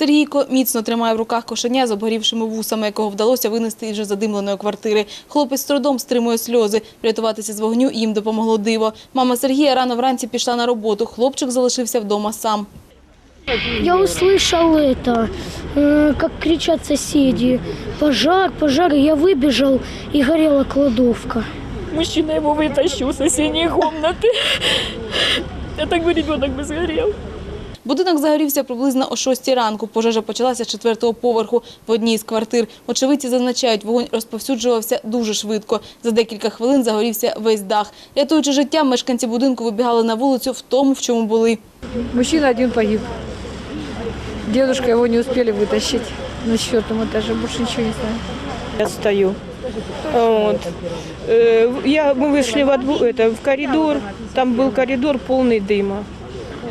Сергійко міцно тримає в руках кошеня з обгорівшими вусами, якого вдалося винести із вже задимленої квартири. Хлопець з трудом стримує сльози. Врятуватися з вогню їм допомогло диво. Мама Сергія рано вранці пішла на роботу. Хлопчик залишився вдома сам. Я услышал это, э, как кричат соседи. Пожар, пожар. И Я выбежал, и горела кладовка. Мужчина его вытащил в соседней комнаты. Я так бы ребенок бы сгорел. Будинок загорівся приблизно о 6 ранку. Пожежа почалася з четвертого поверху в одній з квартир. Очевидці зазначають, вогонь розповсюджувався дуже швидко. За декілька хвилин загорівся весь дах. Рятуючи життя, мешканці будинку вибігали на вулицю в тому, в чому були. Мужчина один погиб. Дедушка его не успели вытащить на четвертом этаже. Больше ничего не знаю. Я стою. Вот. Э, Я, мы вышли во дву- это, в коридор, там был коридор полный дыма.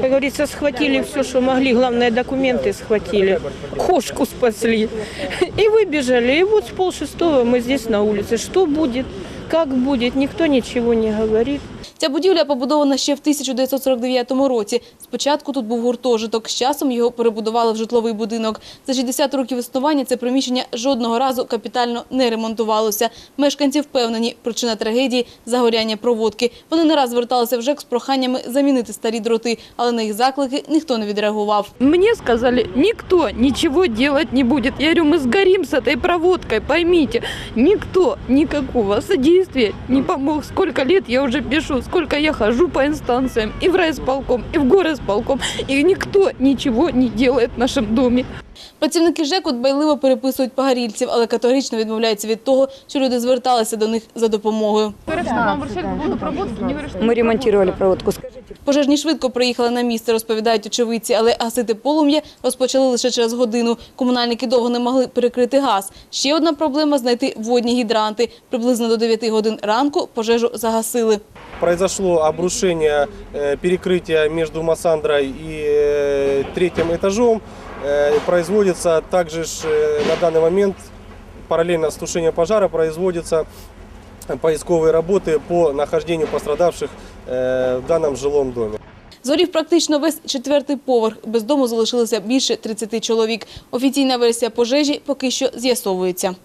Как говорится, схватили все, что могли, главное документы схватили, кошку спасли и выбежали. И вот с полшестого мы здесь на улице. Что будет, как будет, никто ничего не говорит. Ця будівля побудована ще в 1949 році. Спочатку тут був гуртожиток, з часом його перебудували в житловий будинок. За 60 років існування це приміщення жодного разу капітально не ремонтувалося. Мешканці впевнені, причина трагедії – загоряння проводки. Вони не раз зверталися в ЖЕК з проханнями замінити старі дроти, але на їх заклики ніхто не відреагував. Мне сказали, никто ничего делать не будет. Я говорю, мы сгорим с этой проводкой, поймите. Никто никакого содействия не помог. Сколько лет я уже пишу, сколько я хожу по инстанциям, и в райисполком, и в горосполком, и никто ничего не делает в нашем доме. Працівники ЖЕКу дбайливо переписують погорільців, але категорично відмовляються від того, що люди зверталися до них за допомогою. Мы ремонтировали проводку. Пожежні швидко приїхали на місце, розповідають очевидці, але гасити полум'я розпочали лише через годину. Комунальники довго не могли перекрити газ. Ще одна проблема – знайти водні гідранти. Приблизно до 9 годин ранку пожежу загасили. Произошло обрушение э, перекрытия между Массандрой и э, третьим этажом. Э, Производится также ж, э, на данный момент параллельно с тушением пожара производятся поисковые работы по нахождению пострадавших э, в данном жилом доме. Згорів практично весь четвертий поверх. Без дому залишилося більше 30 чоловік. Офіційна версія пожежі поки що з'ясовується.